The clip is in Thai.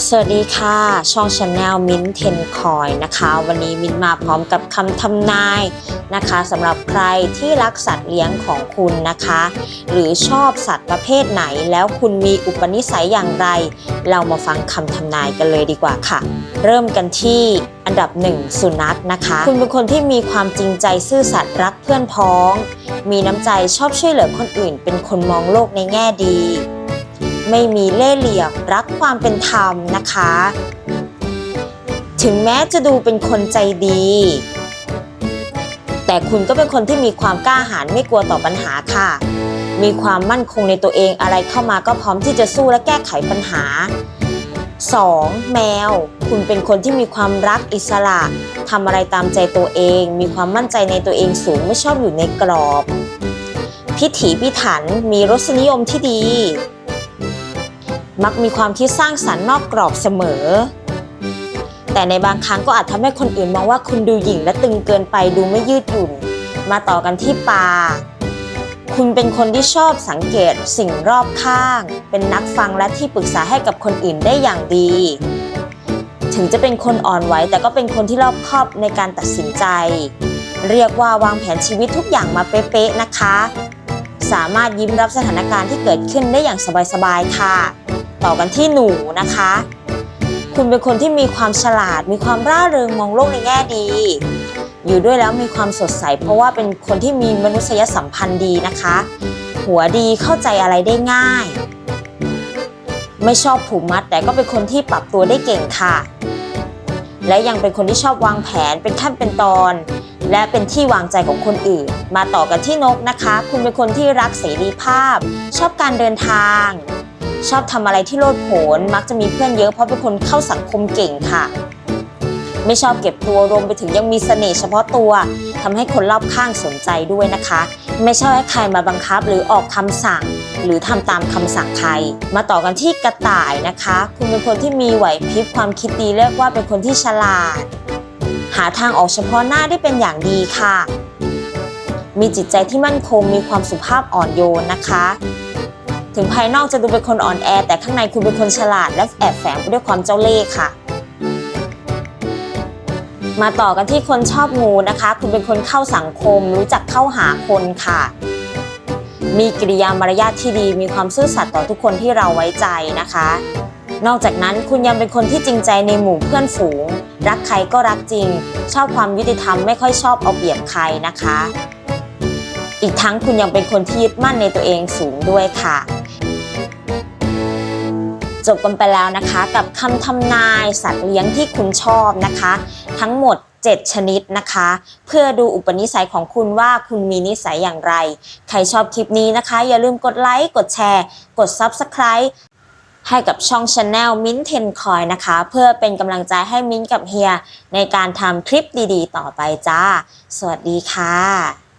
สวัสดีค่ะ ช่องชาแนลมิ้นเทนคอยนะคะ วันนี้มิ้นมาพร้อมกับคำทำนายนะคะสำหรับใครที่รักสัตว์เลี้ยงของคุณนะคะ หรือชอบสัตว์ประเภทไหนแล้วคุณมีอุปนิสัยอย่างไร เรามาฟังคำทำนายกันเลยดีกว่าค่ะ เริ่มกันที่อันดับหนึ่งสุนัขนะคะ คุณเป็นคนที่มีความจริงใจซื่อสัตย์รักเพื่อนพ้อง มีน้ำใจชอบช่วยเหลือคนอื่น เป็นคนมองโลกในแง่ดี ไม่มีเล่ห์เหลี่ยมรักความเป็นธรรมนะคะ ถึงแม้จะดูเป็นคนใจดี แต่คุณก็เป็นคนที่มีความกล้าหาญไม่กลัวต่อปัญหาค่ะ มีความมั่นคงในตัวเองอะไรเข้ามาก็พร้อมที่จะสู้และแก้ไขปัญหา 2. แมว คุณเป็นคนที่มีความรักอิสระทำอะไรตามใจตัวเอง มีความมั่นใจในตัวเองสูงไม่ชอบอยู่ในกรอบ พิถีพิถันมีรสนิยมที่ดี มักมีความคิดสร้างสรรค์นอกกรอบเสมอ แต่ในบางครั้งก็อาจทำให้คนอื่นมองว่าคุณดูหยิ่งและตึงเกินไปดูไม่ยืดหยุ่น มาต่อกันที่ปลาคุณเป็นคนที่ชอบสังเกตสิ่งรอบข้าง เป็นนักฟังและที่ปรึกษาให้กับคนอื่นได้อย่างดี ถึงจะเป็นคนอ่อนไหวแต่ก็เป็นคนที่รอบคอบในการตัดสินใจ เรียกว่าวางแผนชีวิตทุกอย่างมาเป๊ะๆนะคะ สามารถยิ้มรับสถานการณ์ที่เกิดขึ้นได้อย่างสบายๆค่ะ ต่อกันที่หนูนะคะ คุณเป็นคนที่มีความฉลาด มีความร่าเริงมองโลกในแง่ดี อยู่ด้วยแล้วมีความสดใส เพราะว่าเป็นคนที่มีมนุษยสัมพันธ์ดีนะคะ หัวดีเข้าใจอะไรได้ง่าย ไม่ชอบผูกมัด แต่ก็เป็นคนที่ปรับตัวได้เก่งค่ะ และยังเป็นคนที่ชอบวางแผนเป็นขั้นเป็นตอนและเป็นที่วางใจของคนอื่น มาต่อกันที่นกนะคะ คุณเป็นคนที่รักเสรีภาพ ชอบการเดินทาง ชอบทำอะไรที่โลดโผนมักจะมีเพื่อนเยอะเพราะเป็นคนเข้าสังคมเก่งค่ะ ไม่ชอบเก็บตัวรวมไปถึงยังมีเสน่ห์เฉพาะตัวทำให้คนรอบข้างสนใจด้วยนะคะ ไม่ชอบให้ใครมาบังคับหรือออกคำสั่ง หรือทำตามคำสั่งใคร มาต่อกันที่กระต่ายนะคะ คุณเป็นคนที่มีไหวพริบความคิดดีเรียกว่าเป็นคนที่ฉลาด หาทางออกเฉพาะหน้าได้เป็นอย่างดีค่ะ มีจิตใจที่มั่นคงมีความสุภาพอ่อนโยนนะคะ ถึงภายนอกจะดูเป็นคนอ่อนแอ แต่ข้างในคุณเป็นคนฉลาด และแอบแฝงไปด้วยความเจ้าเล่ห์ค่ะ มาต่อกันที่คนชอบงูนะคะ คุณเป็นคนเข้าสังคม รู้จักเข้าหาคนค่ะ มีกิริยามารยาทที่ดี มีความซื่อสัตย์ต่อทุกคนที่เราไว้ใจนะคะ นอกจากนั้นคุณยังเป็นคนที่จริงใจในหมู่เพื่อนฝูง รักใครก็รักจริง ชอบความยุติธรรมไม่ค่อยชอบเอาเปรียบใครนะคะ อีกทั้งคุณยังเป็นคนที่ยึดมั่นในตัวเองสูงด้วยค่ะ จบกันไปแล้วนะคะ กับคำทำนายสัตว์เลี้ยงที่คุณชอบนะคะ ทั้งหมด 7 ชนิดนะคะ เพื่อดูอุปนิสัยของคุณว่าคุณมีนิสัยอย่างไร ใครชอบคลิปนี้นะคะ อย่าลืมกดไลค์กดแชร์ กด Subscribe ให้กับช่อง Channel มิ้นเทนคอยนะคะ เพื่อเป็นกำลังใจให้มิ้นกับเฮีย ในการทำคลิปดีๆ ต่อไปจ้า สวัสดีค่ะ